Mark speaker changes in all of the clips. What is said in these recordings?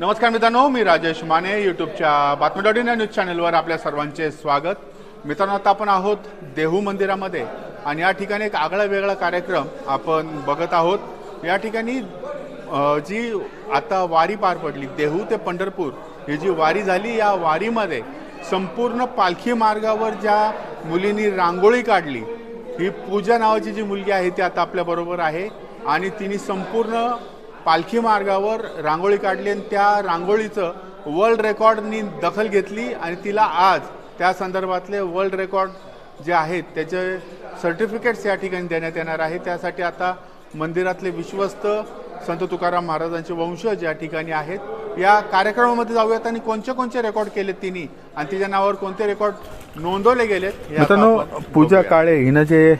Speaker 1: नमस्कार मित्रांनो मी राजेश माने यूट्यूबच्या बातमी डॉट इन या न्यूज चॅनलवर आपल्या सर्वांचे स्वागत. मित्रांनो आता आपण आहोत देहू मंदिरामध्ये आणि या ठिकाणी एक आगळा वेगळा कार्यक्रम आपण बघत आहोत. या ठिकाणी जी आता वारी पार पडली देहू ते पंढरपूर ही जी वारी झाली या वारीमध्ये संपूर्ण पालखी मार्गावर ज्या मुलींनी रांगोळी काढली ही पूजा नावाची जी मुलगी आहे ती आता आपल्याबरोबर आहे. आणि तिने संपूर्ण पालखी मार्गावर रांगोळी काढली आणि त्या रांगोळीचं वर्ल्ड रेकॉर्डनी दखल घेतली आणि तिला आज त्या संदर्भातले वर्ल्ड रेकॉर्ड जे आहेत त्याचे सर्टिफिकेट्स या ठिकाणी देण्यात येणार आहे त्यासाठी आता मंदिरातले विश्वस्त संत तुकाराम महाराजांचे वंशज या ठिकाणी आहेत या कार्यक्रमामध्ये जाऊयात आणि कोणते कोणते रेकॉर्ड केलेत तिने आणि तिच्या नावावर कोणते रेकॉर्ड नोंदवले गेलेत
Speaker 2: पूजा. काळे हिनं जे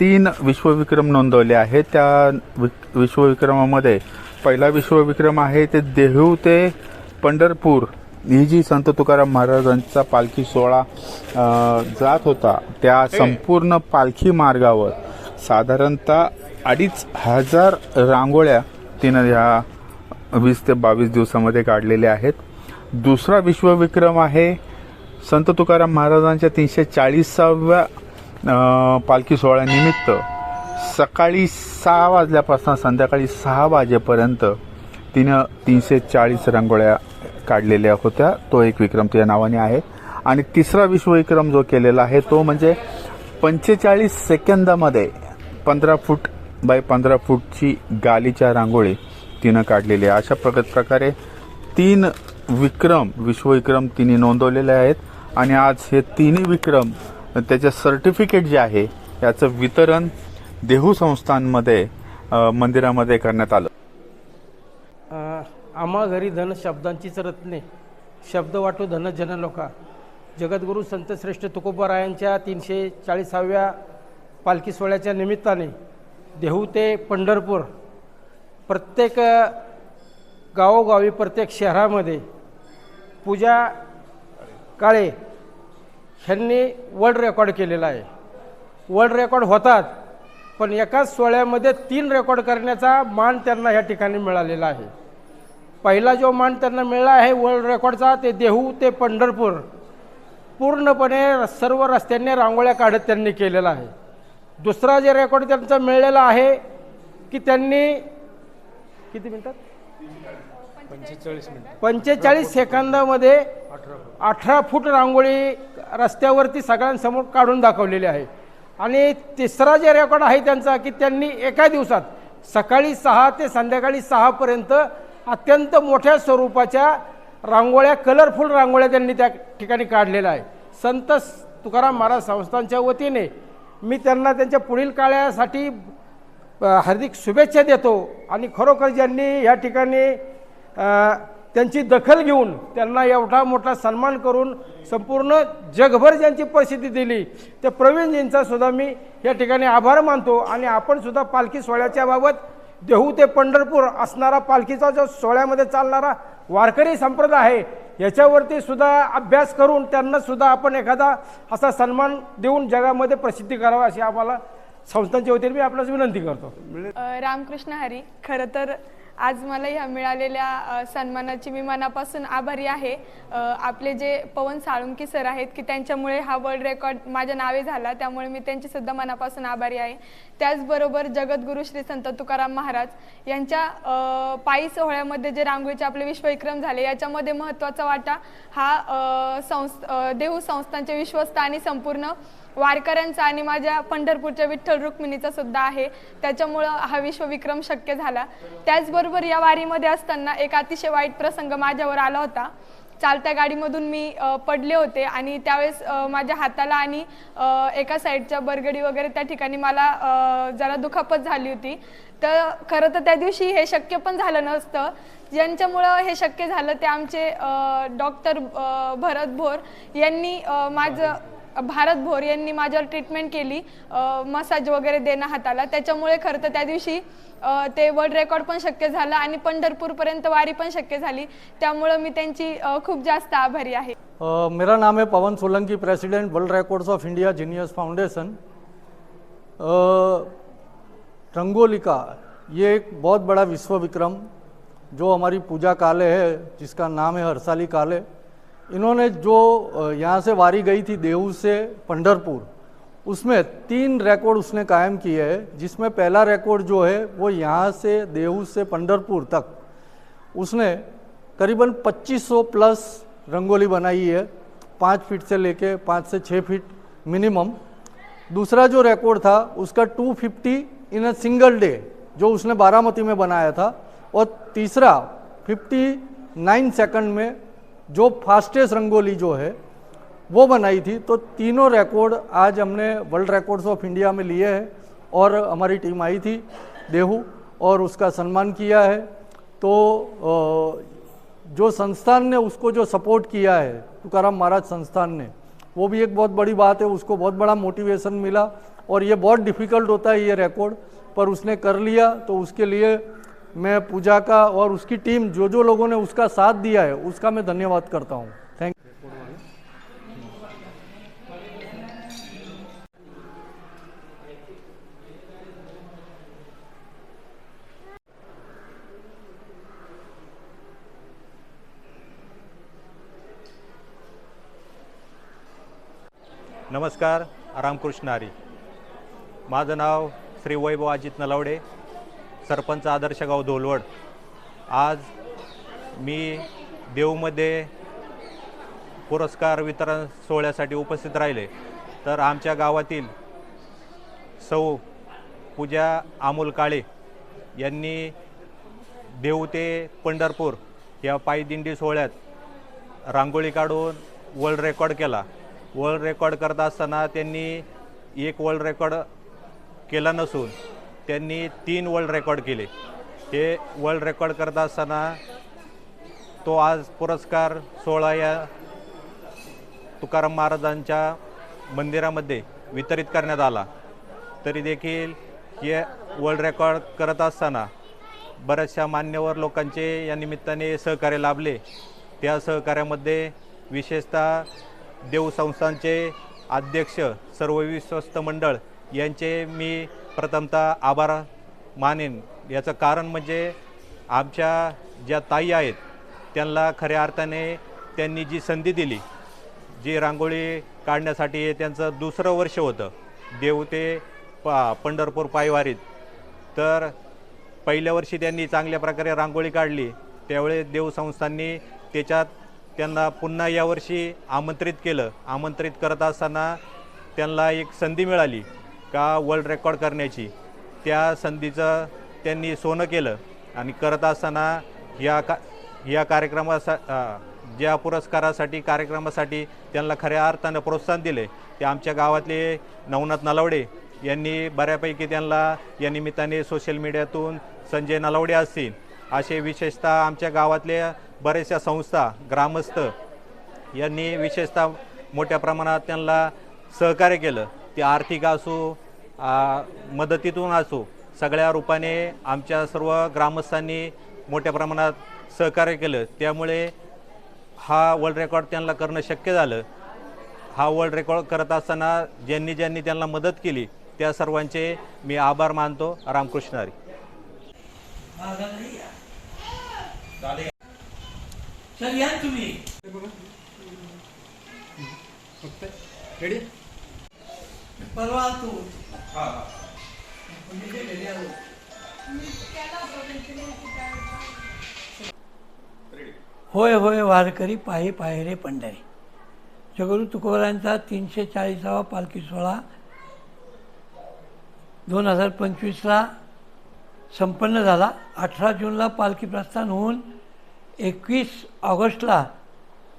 Speaker 2: तीन विश्वविक्रम नोंदवले आहेत. त्या वि- विश्वविक्रमामध्ये पहिला विश्वविक्रम आहे ते देहू ते पंढरपूर. ही जी संत तुकाराम महाराजांचा पालखी सोहळा जात होता त्या संपूर्ण पालखी मार्गावर साधारणतः अडीच हजार रांगोळ्या तिनं ह्या वीस ते बावीस दिवसामध्ये काढलेल्या आहेत. दुसरा विश्वविक्रम आहे संत तुकाराम महाराजांच्या तीनशे चाळीसाव्या पालखी सोहळ्यानिमित्त सकाळी सहा वाजल्यापासून संध्याकाळी सहा वाजेपर्यंत तिनं तीनशे चाळीस रांगोळ्या काढलेल्या होत्या. तो एक विक्रम तिच्या नावाने आहे. आणि तिसरा विश्वविक्रम जो केलेला आहे तो म्हणजे पंचेचाळीस सेकंदामध्ये पंधरा फूट बाय पंधरा फूटची गालीच्या रांगोळी तिनं काढलेली आहे. अशा प्रगत प्रकारे तीन विक्रम विश्वविक्रम तिने नोंदवलेले आहेत. आणि आज हे तिन्ही विक्रम त्याचे सर्टिफिकेट जे आहे याचं वितरण देहू संस्थांमध्ये मंदिरामध्ये करण्यात आलं.
Speaker 3: आम्हा घरी धन शब्दांचीच रत्ने शब्द वाटो धन जन लोका जगद्गुरू संतश्रेष्ठ तुकोबारायांच्या तीनशे चाळीसाव्या पालखी सोहळ्याच्या निमित्ताने देहू ते पंढरपूर प्रत्येक गावोगावी प्रत्येक शहरामध्ये पूजा काळे ह्यांनी वर्ल्ड रेकॉर्ड केलेला आहे. वर्ल्ड रेकॉर्ड होतात पण एकाच सोहळ्यामध्ये तीन रेकॉर्ड करण्याचा मान त्यांना ह्या ठिकाणी मिळालेला आहे. पहिला जो मान त्यांना मिळाला आहे वर्ल्ड रेकॉर्डचा ते देहू ते पंढरपूर. पूर्णपणे सर्व रस्त्यांनी रांगोळ्या काढत त्यांनी केलेला आहे. दुसरा जे रेकॉर्ड त्यांचा मिळलेला आहे की त्यांनी किती मिनिटात? पंचेचाळीस सेकंदामध्ये अठरा फूट रांगोळी रस्त्यावरती सगळ्यांसमोर काढून दाखवलेली आहे. आणि तिसरा जे रेकॉर्ड आहे त्यांचा की त्यांनी एका दिवसात सकाळी सहा ते संध्याकाळी सहापर्यंत अत्यंत मोठ्या स्वरूपाच्या रांगोळ्या कलरफुल रांगोळ्या त्यांनी त्या ठिकाणी काढलेल्या आहे. संत तुकाराम महाराज संस्थांच्या वतीने मी त्यांना त्यांच्या पुढील काळासाठी हार्दिक शुभेच्छा देतो. आणि खरोखर ज्यांनी या ठिकाणी त्यांची दखल घेऊन त्यांना एवढा मोठा सन्मान करून संपूर्ण जगभर ज्यांची परिस्थिती दिली. त्या प्रवीणजींचा सुद्धा मी या ठिकाणी आभार मानतो आणि आपण सुद्धा पालखी सोहळ्याच्या बाबत देहू ते पंढरपूर असणारा पालखीचा जो सोहळ्यामध्ये चालणारा वारकरी संप्रदाय आहे याच्यावरती सुद्धा अभ्यास करून त्यांना सुद्धा आपण एखादा असा सन्मान देऊन जगामध्ये प्रसिद्धी करावा अशी आम्हाला संस्थांच्या वतीने मी आपल्यास विनंती करतो.
Speaker 4: रामकृष्ण हरी खरं तर आज मला ह्या मिळालेल्या सन्मानाची मी मनापासून आभारी आहे. आपले जे पवन साळुंकी सर आहेत की त्यांच्यामुळे हा वर्ल्ड रेकॉर्ड माझ्या नावे झाला त्यामुळे मी त्यांचीसुद्धा मनापासून आभारी आहे. त्याचबरोबर जगद्गुरू श्री संत तुकाराम महाराज यांच्या पायी सोहळ्यामध्ये जे रांगोळीचे आपले विश्वविक्रम झाले याच्यामध्ये महत्त्वाचा वाटा हा अ, देहू संस्थांचे विश्वस्त आणि संपूर्ण वारकऱ्यांचा आणि माझ्या पंढरपूरच्या विठ्ठल रुक्मिणीचा सुद्धा आहे. त्याच्यामुळं हा विश्वविक्रम शक्य झाला. त्याचबरोबर या वारीमध्ये असताना एक अतिशय वाईट प्रसंग माझ्यावर आला होता. चालत्या गाडीमधून मी पडले होते आणि त्यावेळेस माझ्या हाताला आणि एका साईडच्या बरगडी वगैरे त्या ठिकाणी मला जरा दुखापत झाली होती. तर खरं तर त्या दिवशी हे शक्य पण झालं नसतं. ज्यांच्यामुळं हे शक्य झालं ते आमचे डॉक्टर भरत भोर यांनी माझं भारत भोर यांनी माझ्यावर ट्रीटमेंट केली मसाज वगैरे देणं हाताला. त्याच्यामुळे खरं तर त्या दिवशी ते वर्ल्ड रेकॉर्ड पण शक्य झालं आणि पंढरपूरपर्यंत वारी पण शक्य झाली. त्यामुळं मी त्यांची खूप जास्त आभारी आहे.
Speaker 5: मेरा नाम है Pavan Solanki president world records of India genius foundation Rangolika rangoli का ये एक बहुत बड़ा विश्व विक्रम जो हमारी पूजा काले है जिसका नाम है हरसाली काले। इन्होंने जो यहाँ से वारी गई थी देहू से पंडरपुर उसमें तीन रिकॉर्ड उसने कायम किए हैं, जिसमें पहला रिकॉर्ड जो है, वो यहाँ से देहू से पंडरपुर तक। उसने करीबन 2500 प्लस रंगोली बनाई है, पाँच फीट से लेके पाँच से छः फीट मिनिमम दूसरा जो रिकॉर्ड था, उसका 250 इन अ सिंगल डे जो उसने बारामती में बनाया था, और तीसरा 59 सेकंड में जो फास्टेस्ट रंगोली जो है, वो बनाई थी। तो तीनों रिकॉर्ड आज हमने वर्ल्ड रिकॉर्ड्स ऑफ़ इंडिया में लिए हैं और हमारी टीम आई थी देहू और उसका सम्मान किया है। तो जो संस्थान ने उसको जो सपोर्ट किया है, तुकाराम महाराज संस्थान ने, वो भी एक बहुत बड़ी बात है, उसको बहुत बड़ा मोटिवेशन मिला और ये बहुत डिफ़िकल्ट होता है ये रिकॉर्ड पर उसने कर लिया। तो उसके लिए मैं पूजा का और उसकी टीम जो जो लोगों ने उसका साथ दिया है, उसका मैं धन्यवाद करता हूँ। थैंक
Speaker 6: नमस्कार, रामकृष्ण हरी माझं नाव श्री वैभव अजित नलावडे. सरपंच आदर्श गाव धोलवड. आज मी देऊमध्ये पुरस्कार वितरण सोहळ्यासाठी उपस्थित राहिले. तर आमच्या गावातील सौ पूजा अमोल काळे यांनी देऊ ते पंढरपूर या पायदिंडी सोहळ्यात रांगोळी काढून वर्ल्ड रेकॉर्ड केला. वर्ल्ड रेकॉर्ड करत असताना त्यांनी एक वर्ल्ड रेकॉर्ड केला नसून त्यांनी तीन वर्ल्ड रेकॉर्ड केले. ते वर्ल्ड रेकॉर्ड करत असताना तो आज पुरस्कार सोहळा या तुकाराम महाराजांच्या मंदिरामध्ये वितरित करण्यात आला. तरी देखील हे वर्ल्ड रेकॉर्ड करत असताना बऱ्याचशा मान्यवर लोकांचे या निमित्ताने सहकार्य लाभले. त्या सहकार्यामध्ये विशेषतः देव संस्थांचे अध्यक्ष सर्व विश्वस्त मंडळ यांचे मी प्रथमतः आभार मानेन. याचं कारण म्हणजे आमच्या ज्या ताई आहेत त्यांना खऱ्या अर्थाने त्यांनी जी संधी दिली जी रांगोळी काढण्यासाठी हे त्यांचं दुसरं वर्ष होतं देव ते पा पंढरपूर पायवारीत. तर पहिल्या वर्षी त्यांनी चांगल्या प्रकारे रांगोळी काढली. त्यावेळी देवसंस्थांनी त्याच्यात त्यांना पुन्हा यावर्षी आमंत्रित केलं. आमंत्रित करत असताना त्यांना एक संधी मिळाली. का वर्ल्ड रेकॉर्ड करण्याची त्या संधीचं त्यांनी सोनं केलं. आणि करत असताना या का या कार्यक्रमासा ज्या पुरस्कारासाठी कार्यक्रमासाठी त्यांना खऱ्या अर्थानं प्रोत्साहन दिले ते आमच्या गावातले नवनाथ नलावडे यांनी बऱ्यापैकी त्यांना या निमित्ताने सोशल मीडियातून संजय नलावडे असतील असे विशेषतः आमच्या गावातल्या बऱ्याचशा संस्था ग्रामस्थ यांनी विशेषतः मोठ्या प्रमाणात त्यांना सहकार्य केलं. ते आर्थिक असो मदतीतून असो सगळ्या रूपाने आमच्या सर्व ग्रामस्थांनी मोठ्या प्रमाणात सहकार्य केलं. त्यामुळे हा वर्ल्ड रेकॉर्ड त्यांना करणं शक्य झालं. हा वर्ल्ड रेकॉर्ड करत असताना ज्यांनी ज्यांनी त्यांना मदत केली त्या सर्वांचे मी आभार मानतो. रामकृष्ण हरी.
Speaker 7: तुम्ही. परवा तू घरी आलो होय होय वारकरी पायी पायरे पंढरी. जगरू तुकोबारांचा तीनशे चाळीसावा पालखी सोहळा दोन हजार पंचवीसला संपन्न झाला. अठरा जूनला पालखी प्रस्थान होऊन एकवीस ऑगस्टला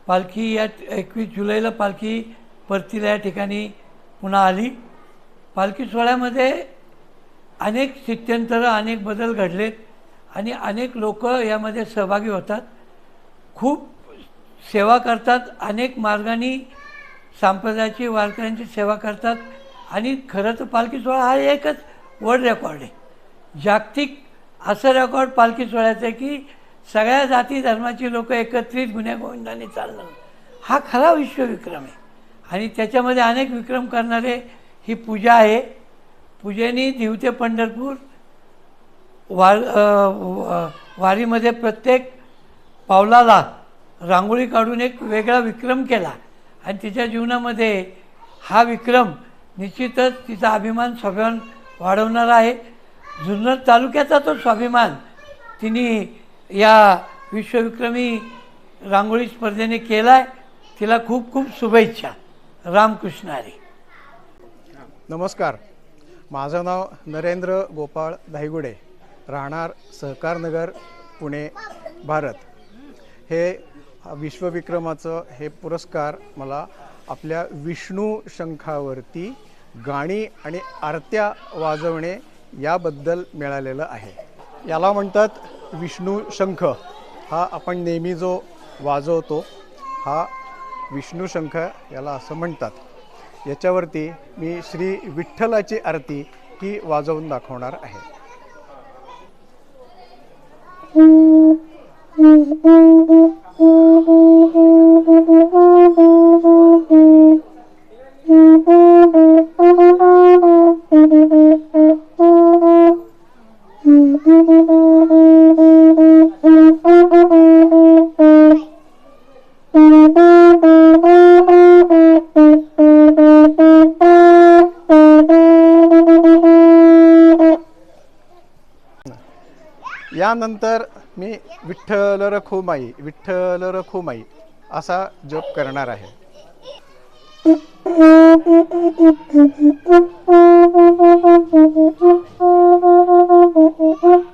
Speaker 7: पालखी या एकवीस जुलैला पालखी परतीला या ठिकाणी पुन्हा आली. पालखी सोहळ्यामध्ये अनेक स्थित्यंतरं अनेक बदल घडलेत आणि अनेक लोक यामध्ये सहभागी होतात. खूप सेवा करतात अनेक मार्गाने संप्रदायाची वारकऱ्यांची सेवा करतात आणि खरं तर पालखी सोहळा हा एकच वर्ल्ड रेकॉर्ड आहे. जागतिक असं रेकॉर्ड पालखी सोहळ्याचं आहे की सगळ्या जाती धर्माची लोक एकत्रित गुन्ह्यागोविंदाने चालणं. हा खरा विश्वविक्रम आहे. आणि त्याच्यामध्ये अनेक विक्रम करणारे ही पूजा आहे. पूजेने दिवते पंढरपूर वार व- वारीमध्ये प्रत्येक पावलाला रांगोळी काढून एक वेगळा विक्रम केला. आणि तिच्या जीवनामध्ये हा विक्रम निश्चितच तिचा अभिमान स्वाभिमान वाढवणारा आहे. जुन्नर तालुक्याचा तो स्वाभिमान तिने या विश्वविक्रमी रांगोळी स्पर्धेने केला आहे तिला खूप खूप शुभेच्छा. रामकृष्ण हरी.
Speaker 8: नमस्कार. माझं नाव नरेंद्र गोपाळ धायगुडे राहणार सहकारनगर पुणे भारत. हे विश्वविक्रमाचं हे पुरस्कार मला आपल्या विष्णू शंखावरती गाणी आणि आरत्या वाजवणे याबद्दल मिळालेलं आहे. याला म्हणतात विष्णू शंख. हा आपण नेहमी जो वाजवतो हा विष्णू शंख याला असं म्हणतात. याच्यावरती मी श्री विठ्ठलाची आरती ही वाजवून दाखवणार आहे. त्यानंतर मी विठ्ठल रखुमाई विठ्ठल रखुमाई असा जप करणार आहे
Speaker 9: Thank you.